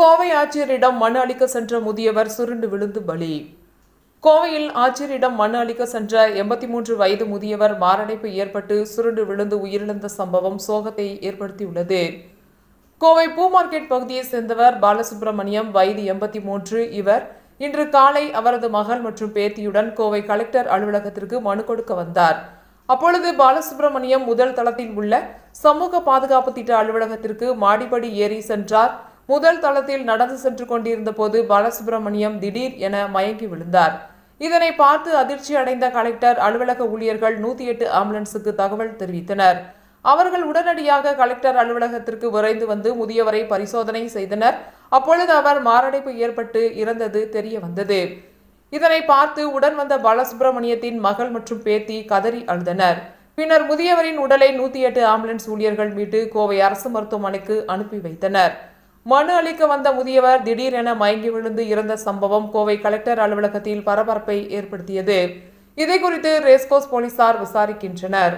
கோவை ஆட்சியரிடம் மனு அளிக்க சென்ற முதியவர் சுருண்டு விழுந்து பலி. கோவையில் ஆட்சியரிடம் மனு அளிக்க சென்ற எண்பத்தி மூன்று வயது முதியவர் மாரடைப்பு ஏற்பட்டு சுருண்டு விழுந்து உயிரிழந்த சம்பவம் சோகத்தை ஏற்படுத்தியுள்ளது. கோவை பூ மார்க்கெட் பகுதியைச் சேர்ந்தவர் பாலசுப்ரமணியம் வயது எண்பத்தி மூன்று இவர் இன்று காலை அவரது மகள் மற்றும் பேத்தியுடன் கோவை கலெக்டர் அலுவலகத்திற்கு மனு கொடுக்க வந்தார். அப்பொழுது பாலசுப்ரமணியம் முதல் தளத்தில் உள்ள சமூக பாதுகாப்பு திட்ட அலுவலகத்திற்கு மாடிப்படி ஏறி சென்றார். முதல் தளத்தில் நடந்து சென்று கொண்டிருந்த போது பாலசுப்ரமணியம் திடீர் என மயங்கி விழுந்தார். இதனை பார்த்து அதிர்ச்சி அடைந்த கலெக்டர் அலுவலக ஊழியர்கள் நூத்தி எட்டு ஆம்புலன்ஸுக்கு தகவல் தெரிவித்தனர். அவர்கள் உடனடியாக கலெக்டர் அலுவலகத்திற்கு விரைந்து வந்து முதியவரை பரிசோதனை செய்தனர். அப்பொழுது அவர் மாரடைப்பு ஏற்பட்டு இறந்தது தெரிய வந்தது. இதனை பார்த்து உடன் வந்த பாலசுப்ரமணியத்தின் மகள் மற்றும் பேத்தி கதறி அழுதனர். பின்னர் முதியவரின் உடலை நூத்தி எட்டு ஆம்புலன்ஸ் ஊழியர்கள் மீட்டு கோவை அரசு மருத்துவமனைக்கு அனுப்பி வைத்தனர். மனு அளிக்க வந்த முதியவர் திடீரென மயங்கி விழுந்து இறந்த சம்பவம் கோவை கலெக்டர் அலுவலகத்தில் பரபரப்பை ஏற்படுத்தியது. இதை குறித்து ரேஸ்கோஸ் போலீசார் விசாரிக்கின்றனர்.